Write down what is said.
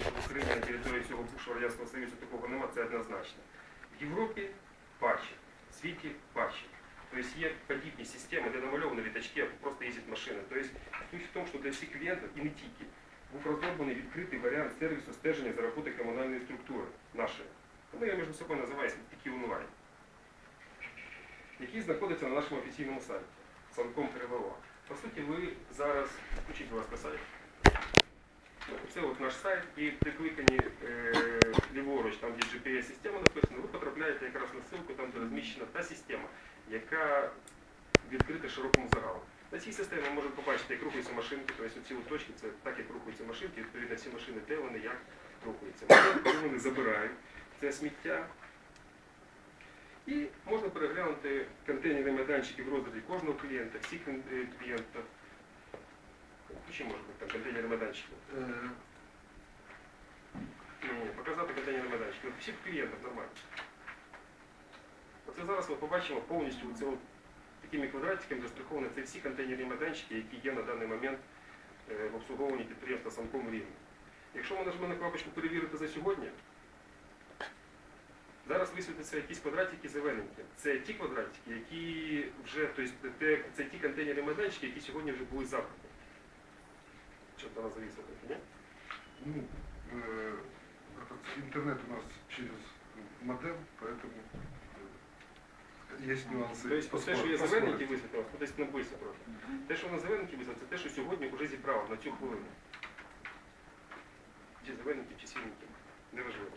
що в Україні на території всього бувшого Радянського Союзу такого нема, це однозначно. В Європі патчі, в світі патчі. Тобто є подібні системи, де намальовані літачки, або просто їздять машини. Тобто суть в тому, що для всіх клієнтів і не тільки був розроблений відкритий варіант сервісу стеження за роботи комунальної структури нашої. Ми його між собою називаємо такі онлайн, який знаходиться на нашому офіційному сайті Санком РВО. По суті, ви зараз включіть, будь ласка, сайт. Це от наш сайт, і при кликанні е, ліворуч, там де GPS-система написана, ви потрапляєте якраз на ссылку, там де розміщена та система, яка відкрита широкому загалу. На цій системі ми можемо побачити, як рухаються машинки, тобто ці точки, це так, як рухаються машинки, відповідно всі машини, де вони, як рухаються. Машини, коли вони забирають це сміття. І можна переглянути контейнерні майданчики в розряді кожного клієнта, всіх е, може бути, там контейнерні майданчики. Ні, ні, показати контейнерні майданчики. Всіх клієнтів нормально. Оце зараз ми побачимо повністю це от такими квадратиками застраховані це всі контейнерні майданчики, які є на даний момент е, в обслуговуванні підприємства Санком рівня. Якщо ми нажмемо на кнопочку перевірити за сьогодні, зараз висвітляться якісь квадратики зелененькі. Це ті квадратики, які вже, тобто, це ті контейнерні майданчики, які сьогодні вже були забрані. Що там завісило, ні? Ну, э, этот интернет у нас через модем, поэтому э, есть нюансы. Тобто, все, що є Поспорить. зелененькі висвітлено, ну, десь набився просто. Те, що на зелененькі висвітлено, це те, що сьогодні вже зібрав на цю хвилину. Чи зелененькі, чи сіренькі. Неважливо.